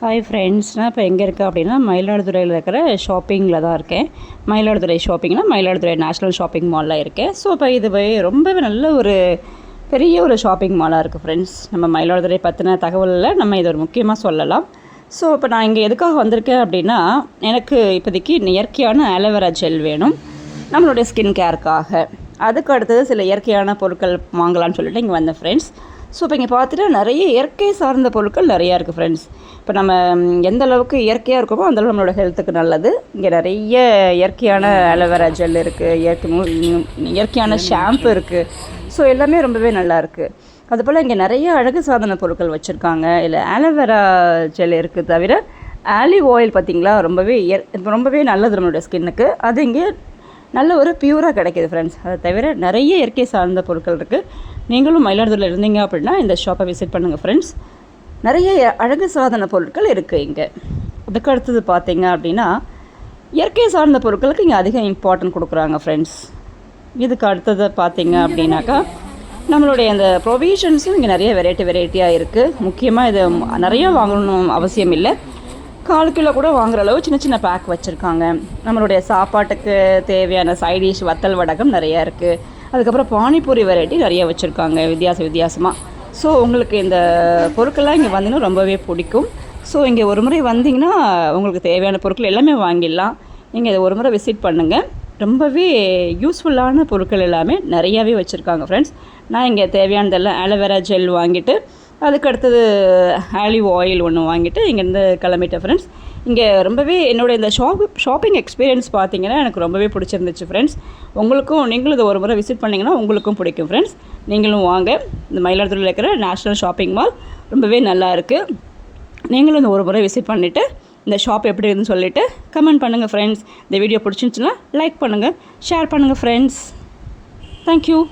Hi friends நான் இப்போ எங்கே இருக்கேன் அப்படின்னா மயிலாடுதுறையில் இருக்கிற ஷாப்பிங்கில் தான் இருக்கேன். மயிலாடுதுறை ஷாப்பிங்னா மயிலாடுதுறை நேஷ்னல் ஷாப்பிங் மாலில் இருக்கேன். ஸோ இப்போ இது போய் ரொம்பவே நல்ல ஒரு பெரிய ஒரு ஷாப்பிங் மாலாக இருக்குது ஃப்ரெண்ட்ஸ் நம்ம மயிலாடுதுறை பற்றின தகவலில் நம்ம இது ஒரு முக்கியமாக சொல்லலாம். ஸோ இப்போ நான் இங்கே எதுக்காக வந்திருக்கேன் அப்படின்னா எனக்கு இப்போதைக்கு இயற்கையான ஆலோவேரா ஜெல் வேணும். நம்மளுடைய ஸ்கின் கேருக்காக அதுக்கு அடுத்தது சில இயற்கையான பொருட்கள் வாங்கலாம்னு சொல்லிட்டு இங்கே வந்தேன் ஃப்ரெண்ட்ஸ் ஸோ இப்போ இங்கே பார்த்துட்டு நிறைய இயற்கை சார்ந்த பொருட்கள் நிறையா இருக்குது ஃப்ரெண்ட்ஸ் இப்போ நம்ம எந்த அளவுக்கு இயற்கையாக இருக்கோமோ அந்தளவு நம்மளோட ஹெல்த்துக்கு நல்லது. இங்கே நிறைய இயற்கையான அலோவேரா ஜெல் இருக்குது இயற்கை இயற்கையான ஷாம்பு இருக்குது ஸோ எல்லாமே ரொம்பவே நல்லா இருக்குது அதுபோல் இங்கே நிறைய அழகு சாதன பொருட்கள் வச்சுருக்காங்க. இல்லை ஆலோவேரா ஜெல் இருக்குது தவிர ஆலிவ் ஆயில் பார்த்திங்களா? ரொம்பவே இயற் ரொம்பவே நல்லது நம்மளோட ஸ்கின்னுக்கு அது இங்கே நல்ல ஒரு பியூராக கிடைக்கிது ஃப்ரெண்ட்ஸ் அதை தவிர நிறைய இயற்கை சார்ந்த பொருட்கள் இருக்குது நீங்களும் மயிலாடுதுறையில் இருந்தீங்க அப்படின்னா இந்த ஷாப்பை விசிட் பண்ணுங்கள் ஃப்ரெண்ட்ஸ் நிறைய அழகு சாதன பொருட்கள் இருக்குது இங்கே. அதுக்கு அடுத்தது பார்த்தீங்க அப்படின்னா இயற்கை சார்ந்த பொருட்களுக்கு இங்கே அதிக இம்பார்ட்டன்ட் கொடுக்குறாங்க ஃப்ரெண்ட்ஸ் இதுக்கு அடுத்தது பார்த்தீங்க அப்படின்னாக்கா நம்மளுடைய அந்த ப்ரொவிஷன்ஸும் இங்கே நிறைய வெரைட்டி வெரைட்டியாக இருக்குது முக்கியமாக இது நிறைய வாங்கணும் அவசியம் இல்லை. கால் கிலோ கூட வாங்குற அளவு சின்ன சின்ன பேக் வச்சுருக்காங்க. நம்மளுடைய சாப்பாட்டுக்கு தேவையான சைட் டிஷ் வத்தல் வடகம் நிறையா இருக்குது அதுக்கப்புறம் பானிபூரி வெரைட்டி நிறைய வச்சுருக்காங்க வித்தியாச வித்தியாசமாக ஸோ உங்களுக்கு இந்த பொருட்கள்லாம் இங்கே வந்தீங்கன்னா ரொம்பவே பிடிக்கும். ஸோ இங்கே ஒரு முறை வந்தீங்கன்னா உங்களுக்கு தேவையான பொருட்கள் எல்லாமே வாங்கிடலாம். நீங்கள் இதை ஒரு முறை விசிட் பண்ணுங்கள் ரொம்பவே யூஸ்ஃபுல்லான பொருட்கள் எல்லாமே நிறையாவே வச்சுருக்காங்க ஃப்ரெண்ட்ஸ் நான் இங்கே தேவையானதெல்லாம் ஆலோவேரா ஜெல் வாங்கிட்டு அதுக்கு அடுத்தது ஆலிவ் ஆயில் ஒன்று வாங்கிட்டு இங்கேருந்து கிளம்பிட்டேன் ஃப்ரெண்ட்ஸ் இங்கே ரொம்பவே என்னோடய இந்த ஷாப் ஷாப்பிங் எக்ஸ்பீரியன்ஸ் பார்த்தீங்கன்னா எனக்கு ரொம்பவே பிடிச்சிருந்துச்சு ஃப்ரெண்ட்ஸ் உங்களுக்கும் நீங்களும் இதை ஒரு முறை விசிட் பண்ணிங்கன்னா உங்களுக்கும் பிடிக்கும் ஃப்ரெண்ட்ஸ் நீங்களும் வாங்க. இந்த மயிலாடுதுறையில் இருக்கிற நேஷ்னல் ஷாப்பிங் மால் ரொம்பவே நல்லா இருக்குது நீங்களும் இந்த ஒரு முறை விசிட் பண்ணிவிட்டு இந்த ஷாப் எப்படி இருக்குன்னு சொல்லிவிட்டு கமெண்ட் பண்ணுங்கள் ஃப்ரெண்ட்ஸ் இந்த வீடியோ பிடிச்சிருந்துச்சுன்னா லைக் பண்ணுங்கள் ஷேர் பண்ணுங்கள் ஃப்ரெண்ட்ஸ் தேங்க்யூ